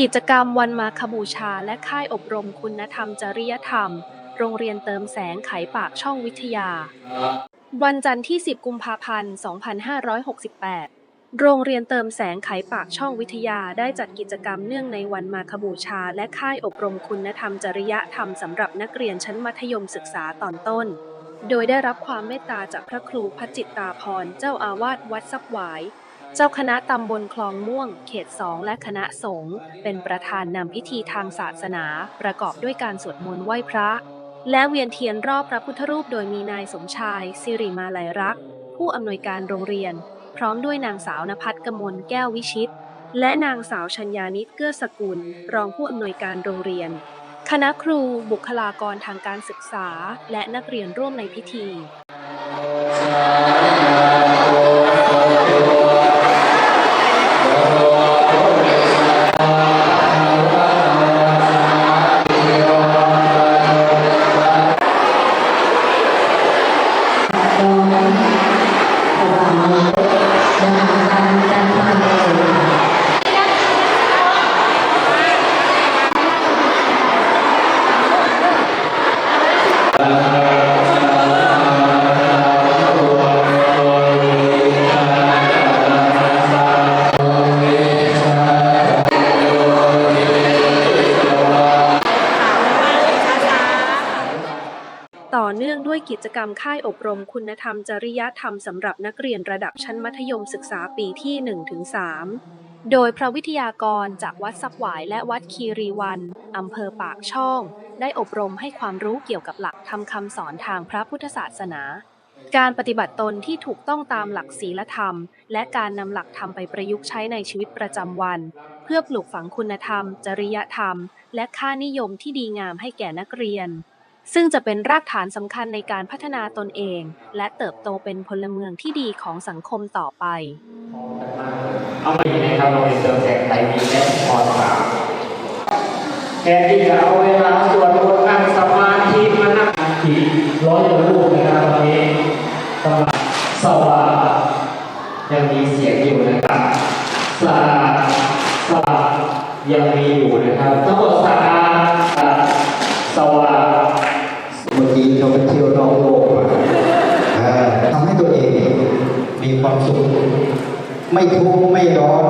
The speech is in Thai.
กิจกรรมวันมาคบูชาและค่ายอบรมคุณธรรมจริยธรรม โรงเรียนเติมแสงไขปากช่องวิทยา วันจันทร์ที่ 10 กุมภาพันธ์ 2568 โรงเรียนเติมแสงไขปากช่องวิทยาได้จัดกิจกรรมเนื่องในวันมาคบูชา และค่ายอบรมคุณธรรมจริยธรรมสำหรับนักเรียนชั้นมัธยมศึกษาตอนต้น โดยได้รับความเมตตาจากพระครูพัชจิตตาพร เจ้าอาวาสวัดซับหวาย เจ้าคณะตำบลคลองม่วง เขตสองและคณะสงฆ์เป็นประธานนำพิธีทางศาสนา ประกอบด้วยการสวดมนต์ไหว้พระ และเวียนเทียนรอบพระพุทธรูปโดยมีนายสมชาย สิริมาลัยรักษ์ผู้อำนวยการโรงเรียน พร้อมด้วยนางสาวนภัสกมลแก้ววิชิต และนางสาวชัญญานิตเกื้อสกุล รองผู้อำนวยการโรงเรียน คณะครู บุคลากรทางการศึกษา และนักเรียนร่วมในพิธี ต่อเนื่องด้วยกิจกรรมค่ายอบรมคุณธรรมจริยธรรมสำหรับนักเรียนระดับชั้นมัธยมศึกษาปีที่ 1-3 โดยพระวิทยากรจากวัดซับหวายและวัดคีรีวันอำเภอปากช่อง ได้อบรมให้ความรู้เกี่ยวกับหลักทำคำสอนทางพระพุทธศาสนา การปฏิบัติตนที่ถูกต้องตามหลักศีลธรรม และการนำหลักธรรมไปประยุกต์ใช้ในชีวิตประจำวัน เพื่อปลูกฝังคุณธรรม จริยธรรม และค่านิยมที่ดีงามให้แก่นักเรียน ซึ่งจะเป็นรากฐานสำคัญในการพัฒนาตนเอง และเติบโตเป็นพลเมืองที่ดีของสังคมต่อไปเอาไปนะครับเราเป็นเติมแสงไทยมีแค่พอสามแทนที่จะเอาเวลาสวดมนต์นั่งสมาธิมานั่งทีร้อยกว่าลูกนะครับตอนนี้กำลังสว่างยังมีเสียงอยู่นะครับสาสว่างยังมีอยู่นะครับทั้งหมดสะอาดสะอาดสว่าง เมื่อกี้เขาไปเที่ยวนอกโลกมาเอ่อทำให้ตัวเอง มีความสุข ไม่ทุกข์ไม่ร้อน